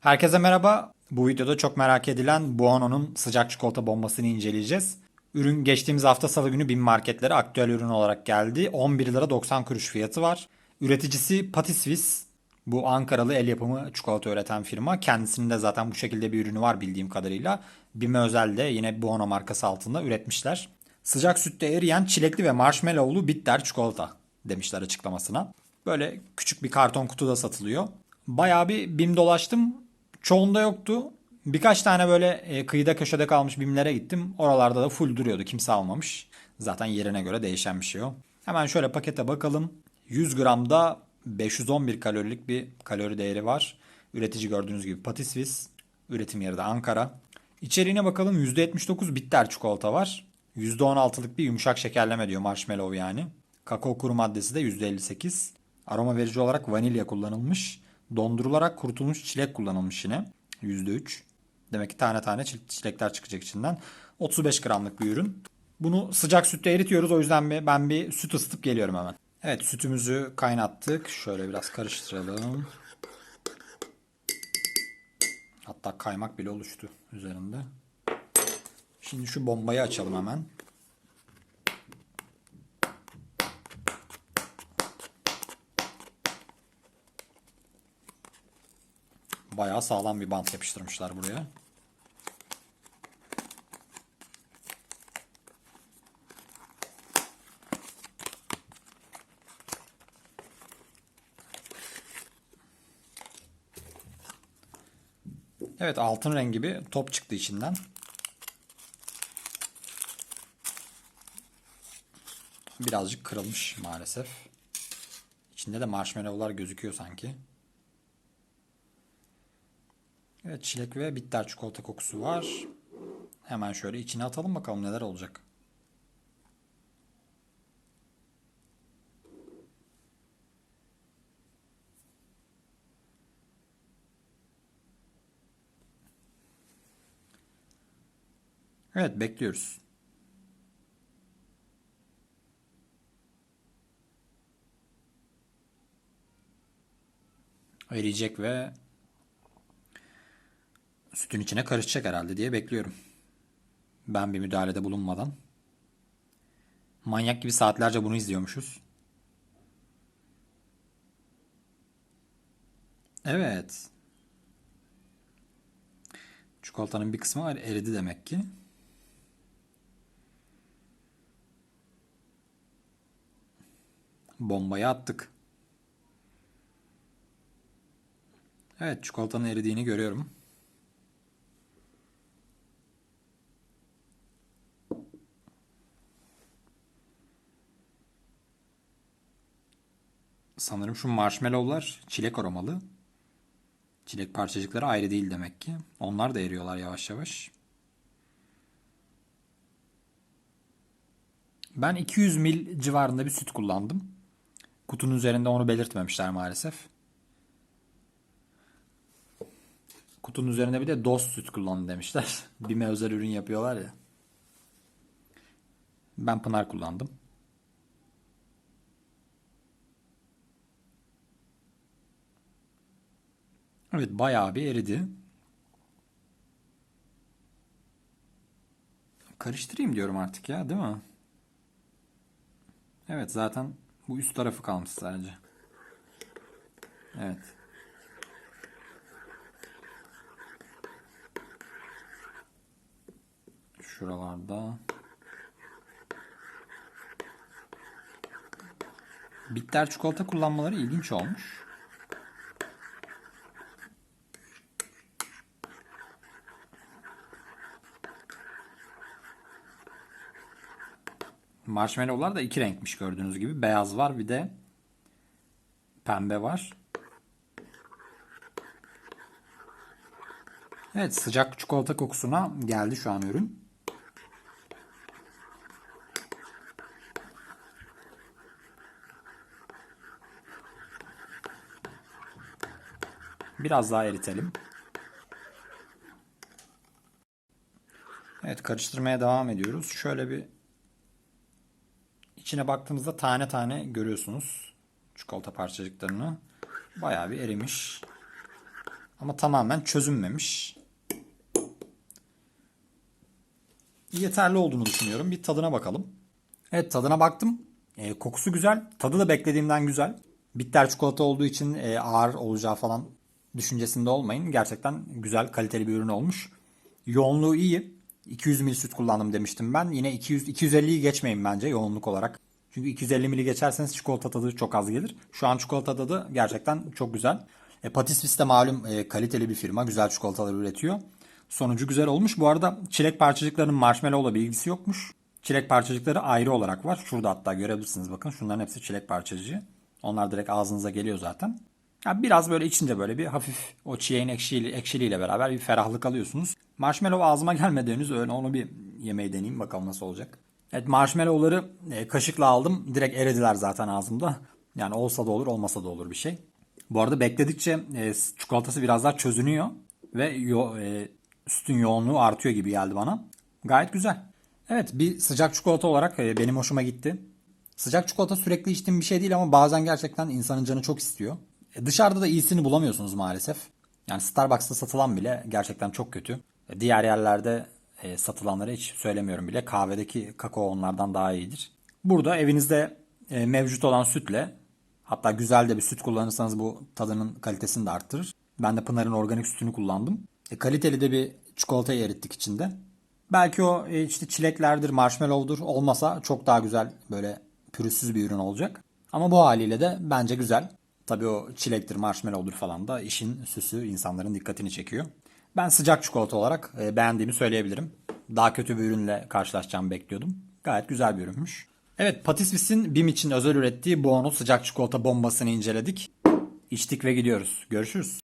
Herkese merhaba. Bu videoda çok merak edilen Buono'nun sıcak çikolata bombasını inceleyeceğiz. Ürün geçtiğimiz hafta salı günü bin marketlere aktüel ürün olarak geldi. 11 lira 90 kuruş fiyatı var. Üreticisi Patisvis. Bu Ankaralı el yapımı çikolata üreten firma. Kendisinin de zaten bu şekilde bir ürünü var bildiğim kadarıyla. Bime özel de yine Buono markası altında üretmişler. Sıcak sütte eriyen çilekli ve marshmallowlu bitter çikolata demişler açıklamasına. Böyle küçük bir karton kutuda satılıyor. Bayağı bir bim dolaştım. Çoğunda yoktu. Birkaç tane böyle e, kıyıda köşede kalmış bimlere gittim. Oralarda da full duruyordu. Kimse almamış. Zaten yerine göre değişen bir şey o. Hemen şöyle pakete bakalım. 100 gramda 511 kalorilik bir kalori değeri var. Üretici gördüğünüz gibi Patisvis. Üretim yeri de Ankara. İçeriğine bakalım %79 bitter çikolata var. %16'lık bir yumuşak şekerleme diyor marshmallow yani. Kakao kuru maddesi de %58. Aroma verici olarak vanilya kullanılmış. Dondurularak kurutulmuş çilek kullanılmış yine. %3. Demek ki tane tane çil- çilekler çıkacak içinden. 35 gramlık bir ürün. Bunu sıcak sütte eritiyoruz. O yüzden ben bir süt ısıtıp geliyorum hemen. Evet sütümüzü kaynattık. Şöyle biraz karıştıralım. Hatta kaymak bile oluştu üzerinde. Şimdi şu bombayı açalım hemen. Bayağı sağlam bir bant yapıştırmışlar buraya. Evet altın rengi bir top çıktı içinden. Birazcık kırılmış maalesef. İçinde de marshmallowlar gözüküyor sanki. Evet çilek ve bitter çikolata kokusu var. Hemen şöyle içine atalım bakalım neler olacak. Evet bekliyoruz. Eriyecek ve sütün içine karışacak herhalde diye bekliyorum. Ben bir müdahalede bulunmadan. Manyak gibi saatlerce bunu izliyormuşuz. Evet. Çikolatanın bir kısmı eridi demek ki. Bombayı attık. Evet, çikolatanın eridiğini görüyorum. Sanırım şu marshmallowlar çilek aromalı. Çilek parçacıkları ayrı değil demek ki. Onlar da eriyorlar yavaş yavaş. Ben 200 mil civarında bir süt kullandım. Kutunun üzerinde onu belirtmemişler maalesef. Kutunun üzerinde bir de dost süt kullanın demişler. Bime özel ürün yapıyorlar ya. Ben Pınar kullandım. Evet bayağı bir eridi. Karıştırayım diyorum artık ya değil mi? Evet zaten bu üst tarafı kalmış sadece. Evet. Şuralarda. Bitter çikolata kullanmaları ilginç olmuş. Marshmallow'lar da iki renkmiş gördüğünüz gibi. Beyaz var bir de pembe var. Evet sıcak çikolata kokusuna geldi şu an ürün. Biraz daha eritelim. Evet karıştırmaya devam ediyoruz. Şöyle bir içine baktığımızda tane tane görüyorsunuz çikolata parçacıklarını. Bayağı bir erimiş. Ama tamamen çözünmemiş. Yeterli olduğunu düşünüyorum. Bir tadına bakalım. Evet tadına baktım. E, kokusu güzel. Tadı da beklediğimden güzel. Bitter çikolata olduğu için e, ağır olacağı falan düşüncesinde olmayın. Gerçekten güzel kaliteli bir ürün olmuş. Yoğunluğu iyi. 200 ml süt kullandım demiştim ben. Yine 200 250'yi geçmeyin bence yoğunluk olarak. Çünkü 250 ml geçerseniz çikolata tadı çok az gelir. Şu an çikolata tadı gerçekten çok güzel. E, Patisvis de malum e, kaliteli bir firma. Güzel çikolatalar üretiyor. Sonucu güzel olmuş. Bu arada çilek parçacıklarının marshmallow'la bir ilgisi yokmuş. Çilek parçacıkları ayrı olarak var. Şurada hatta görebilirsiniz bakın. Şunların hepsi çilek parçacığı. Onlar direkt ağzınıza geliyor zaten. Ya biraz böyle içince böyle bir hafif o çileğin ekşili, ekşiliğiyle beraber bir ferahlık alıyorsunuz. Marshmallow ağzıma gelmedi henüz öyle onu bir yemeği deneyeyim bakalım nasıl olacak. Evet marshmallowları e, kaşıkla aldım. Direkt eridiler zaten ağzımda. Yani olsa da olur olmasa da olur bir şey. Bu arada bekledikçe e, çikolatası biraz daha çözünüyor. Ve yo, e, sütün yoğunluğu artıyor gibi geldi bana. Gayet güzel. Evet bir sıcak çikolata olarak e, benim hoşuma gitti. Sıcak çikolata sürekli içtiğim bir şey değil ama bazen gerçekten insanın canı çok istiyor. E, dışarıda da iyisini bulamıyorsunuz maalesef. Yani Starbucks'ta satılan bile gerçekten çok kötü. E, diğer yerlerde e, satılanları hiç söylemiyorum bile. Kahvedeki kakao onlardan daha iyidir. Burada evinizde mevcut olan sütle hatta güzel de bir süt kullanırsanız bu tadının kalitesini de arttırır. Ben de Pınar'ın organik sütünü kullandım. E, kaliteli de bir çikolatayı erittik içinde. Belki o e, işte çileklerdir, marshmallow'dur olmasa çok daha güzel böyle pürüzsüz bir ürün olacak. Ama bu haliyle de bence güzel. Tabii o çilektir, marshmallow'dur falan da işin süsü insanların dikkatini çekiyor. Ben sıcak çikolata olarak e, beğendiğimi söyleyebilirim. Daha kötü bir ürünle karşılaşacağımı bekliyordum. Gayet güzel bir ürünmüş. Evet Patisvis'in BİM için özel ürettiği Bono sıcak çikolata bombasını inceledik. İçtik ve gidiyoruz. Görüşürüz.